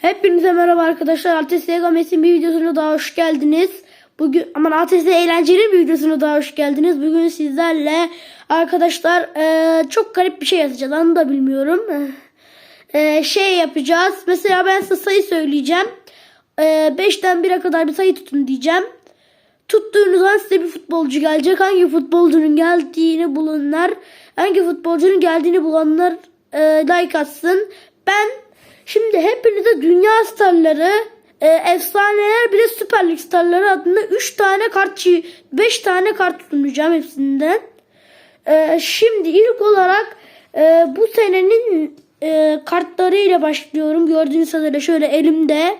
Hepinize merhaba arkadaşlar. ATS Games'in bir videosuna daha hoş geldiniz. Bugün aman ATS eğlenceli bir videosuna daha hoş geldiniz. Bugün sizlerle arkadaşlar eee, çok garip bir şey yazacağız. Onu da bilmiyorum. Eee, şey yapacağız. Mesela ben size sayı söyleyeceğim. 5'ten 1'e kadar bir sayı tutun diyeceğim. Tuttuğunuz an size bir futbolcu gelecek. Hangi futbolcunun geldiğini bulunlar. Hangi futbolcunun geldiğini bulanlar e, like atsın. Ben şimdi hepinize dünya starları, e, efsaneler bir de Süper Lig starları adında 3 tane kart, 5 tane kart sunacağım hepsinden. E, şimdi ilk olarak e, bu senenin e, kartlarıyla başlıyorum. Gördüğünüz kadarıyla şöyle elimde.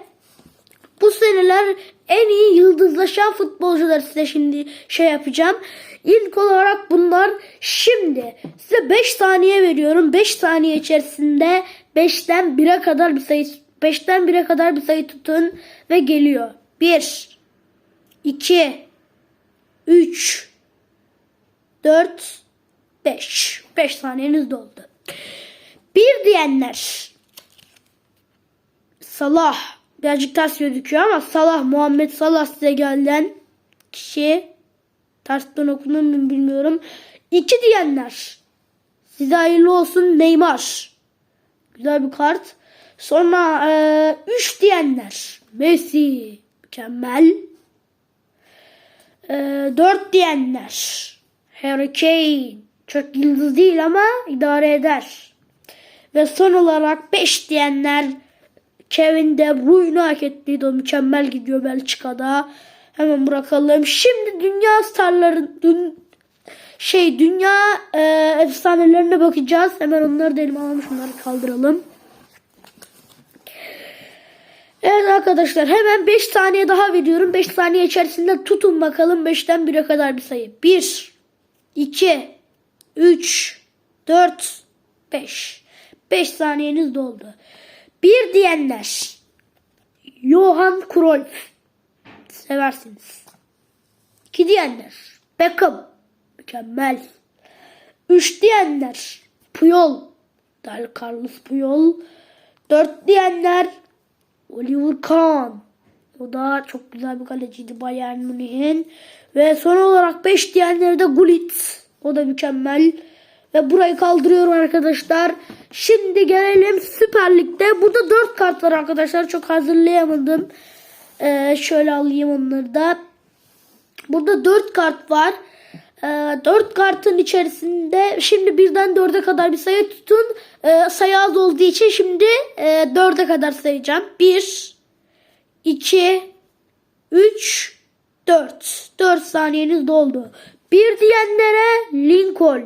Bu seneler en iyi yıldızlaşan futbolcular size şimdi şey yapacağım. İlk olarak bunlar şimdi size 5 saniye veriyorum. 5 saniye içerisinde 5'ten 1'e kadar bir sayı 5'ten 1'e kadar bir sayı tutun ve geliyor. 1 2 3 4 5 5 saniyeniz doldu. Bir diyenler Salah birazcık ters gözüküyor ama Salah Muhammed Salah size gelen kişi tersten okunur mu bilmiyorum. İki diyenler size hayırlı olsun Neymar. Güzel bir kart. Sonra e, üç diyenler Messi mükemmel. E, dört diyenler Harry Kane çok yıldız değil ama idare eder. Ve son olarak 5 diyenler Kevin De Bruyne hak ettiydi. O mükemmel gidiyor Belçika'da. Hemen bırakalım. Şimdi dünya starları dün, şey dünya e, efsanelerine bakacağız. Hemen onları da elime almış. Bunları kaldıralım. Evet arkadaşlar hemen 5 saniye daha veriyorum. 5 saniye içerisinde tutun bakalım 5'ten 1'e kadar bir sayı. 1 2 3 4 5 5 saniyeniz doldu. Bir diyenler Johan Cruyff seversiniz. İki diyenler Beckham mükemmel. Üç diyenler Puyol Del Carlos Puyol. Dört diyenler Oliver Kahn. O da çok güzel bir kaleciydi Bayern Münih'in. Ve son olarak 5 diyenleri de Gullit. O da mükemmel. Ve burayı kaldırıyorum arkadaşlar. Şimdi gelelim Süper Lig'de. Burada 4 kart var arkadaşlar. Çok hazırlayamadım. Ee, şöyle alayım onları da. Burada 4 kart var. Ee, 4 kartın içerisinde şimdi birden 4'e kadar bir sayı tutun. Ee, sayı az olduğu için şimdi e, 4'e kadar sayacağım. 1 2 3 4 4 saniyeniz doldu. Bir diyenlere Lincoln.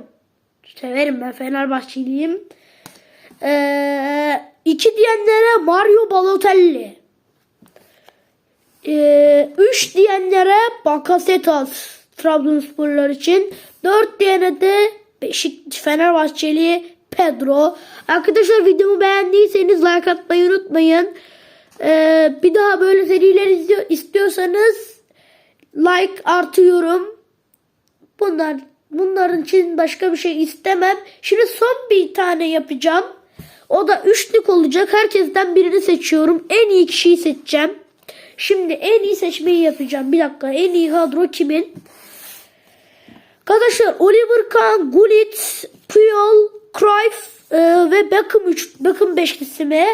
Severim ben Fenerbahçeliyim. Ee, iki diyenlere Mario Balotelli. Ee, üç diyenlere Bakasetas Trabzonsporlar için. Dört diyene de Beşik Fenerbahçeli Pedro. Arkadaşlar videomu beğendiyseniz like atmayı unutmayın. Ee, bir daha böyle seriler istiyorsanız like artıyorum. Bunlar bunların için başka bir şey istemem. Şimdi son bir tane yapacağım. O da üçlük olacak. Herkesten birini seçiyorum. En iyi kişiyi seçeceğim. Şimdi en iyi seçmeyi yapacağım. Bir dakika. En iyi kadro kimin? Arkadaşlar Oliver Kahn, Gullit, Puyol, Cruyff e, ve Beckham 3 Beckham beşlisi mi?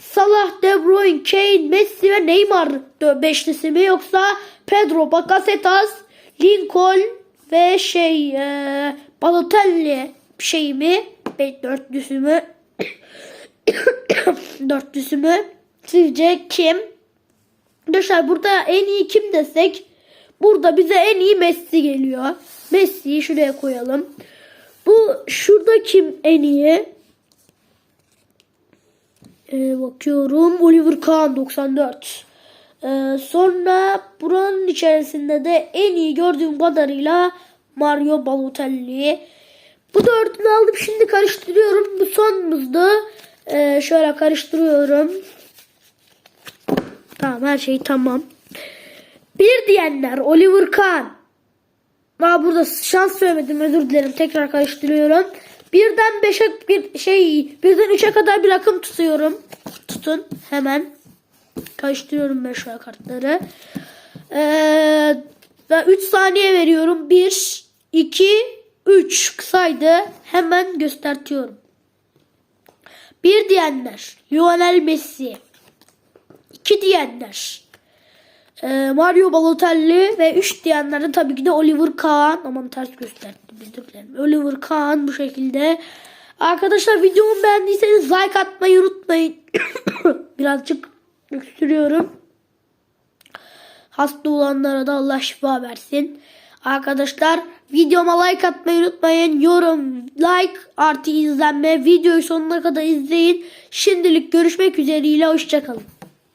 Salah, De Bruyne, Kane, Messi ve Neymar beşlisi mi? Yoksa Pedro, Bakasetas, Lincoln ve şey e, Balotelli şey mi? Dörtlüsü mü? dörtlüsü mü? Sizce kim? Arkadaşlar burada en iyi kim desek burada bize en iyi Messi geliyor. Messi'yi şuraya koyalım. Bu şurada kim en iyi? Ee, bakıyorum. Oliver Kahn 94. Ee, sonra buranın içerisinde de en iyi gördüğüm kadarıyla Mario Balotelli. Bu dördünü aldım. Şimdi karıştırıyorum. Bu sonumuzdu. Ee, şöyle karıştırıyorum. Tamam her şey tamam. Bir diyenler Oliver Kahn. Aa, burada şans söylemedim özür dilerim. Tekrar karıştırıyorum. Birden 5'e bir şey birden 3'e kadar bir rakım tutuyorum. Tutun hemen. Karıştırıyorum ben şu kartları. Ee, ve 3 saniye veriyorum. 1 2 3 kısaydı. Hemen göstertiyorum. Bir diyenler Lionel Messi. 2 diyenler e, Mario Balotelli ve 3 diyenler de tabii ki de Oliver Kahn. Aman ters gösterdim özür dilerim. Oliver Kahn bu şekilde. Arkadaşlar videomu beğendiyseniz like atmayı unutmayın. Birazcık öksürüyorum. Hasta olanlara da Allah şifa versin. Arkadaşlar videoma like atmayı unutmayın. Yorum, like artı izlenme. Videoyu sonuna kadar izleyin. Şimdilik görüşmek üzere. Hoşçakalın.